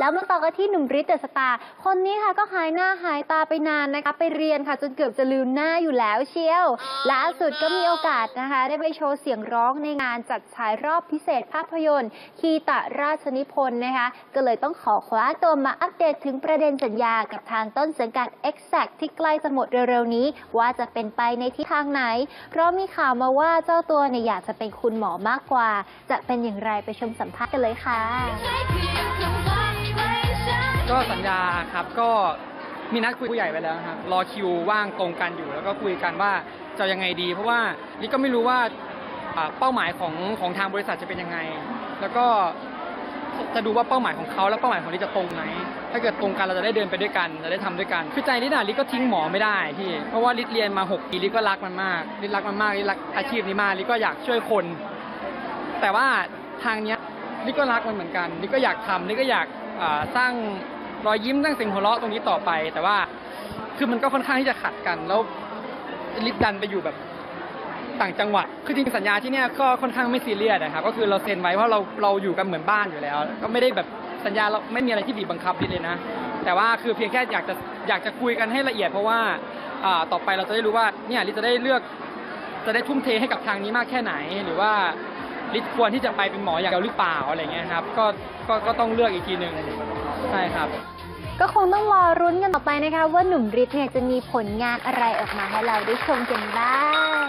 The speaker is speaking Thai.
แล้วมาต่อกันที่หนุ่มฤทธิ์เดอะสตาร์คนนี้ค่ะก็หายหน้าหายตาไปนานนะคะ ไปเรียนค่ะจนเกือบจะลืมหน้าอยู่แล้วเชียวล่าสุดก็มีโอกาสนะคะ ได้ไปโชว์เสียงร้องในงานจัดฉายรอบพิเศษภาพยนตร์ คีตะราชนิพนธ์นะคะ ก็เลยต้องขอคว้าตัวมาอัปเดตถึงประเด็นสัญญากับทางต้นสังกัด Exact ที่ใกล้จะหมดเร็วๆนี้ ว่าจะเป็นไปในทิศทางไหน เพราะมีข่าวมาว่าเจ้าตัวเนี่ยอยากจะเป็นคุณหมอมากกว่า จะเป็นอย่างไรไปชมสัมภาษณ์กันเลยค่ะ ก็สัญญาครับก็มีนัดคุยผู้ใหญ่ไปแล้วครับรอคิวว่างตรงกันอยู่ แล้วก็คุยกันว่าจะยังไงดี เพราะว่านี่ก็ไม่รู้ว่าเป้าหมายของของทางบริษัทจะเป็นยังไง แล้วก็จะดูว่าเป้าหมายของเขาและเป้าหมายของลิจะตรงไหมถ้าเกิดตรงกันเราจะได้เดินไปด้วยกันจะได้ทำด้วยกันคือใจลิน่ะลิก็ทิ้งหมอไม่ได้พี่เพราะว่าลิเรียนมาหกปีลิก็รักมันมากลิรักมันมากลิรักอาชีพนี้มากลิก็อยากช่วยคน แต่ว่าทางเนี้ยลิก็รักมันเหมือนกันลิก็อยากทำลิก็อยาก สร้างรอยยิ้มสร้างเสียงหัวเราะตรงนี้ต่อไป แต่ว่าคือมันก็ค่อนข้างที่จะขัดกัน แล้วลิฟดันไปอยู่แบบต่างจังหวัด คือจริงสัญญาที่เนี้ยก็ค่อนข้างไม่ซีเรียสนะครับ ก็คือเราเซ็นไว้เพราะเราเราอยู่กันเหมือนบ้านอยู่แล้ว ก็ไม่ได้แบบสัญญาเราไม่มีอะไรที่บีบบังคับลิเลยนะ แต่ว่าคือเพียงแค่อยากจะอยากจะคุยกันให้ละเอียดเพราะว่าอ่าต่อไปเราจะได้รู้ว่าเนี่ยลิจะได้เลือกจะได้ทุ่มเทให้กับทางนี้มากแค่ไหนหรือว่า ลิศควรที่จะไปเป็นหมออย่างเดียวหรือเปล่าอะไรเงี้ยครับก็ก็ก็ต้องเลือกอีกทีหนึ่งใช่ครับ ก็คงต้องรอรุ้นกันต่อไปนะคะ ว่าหนุ่มฤทธิ์เนี่ยจะมีผลงานอะไรออกมาให้เราได้ชมกันบ้าง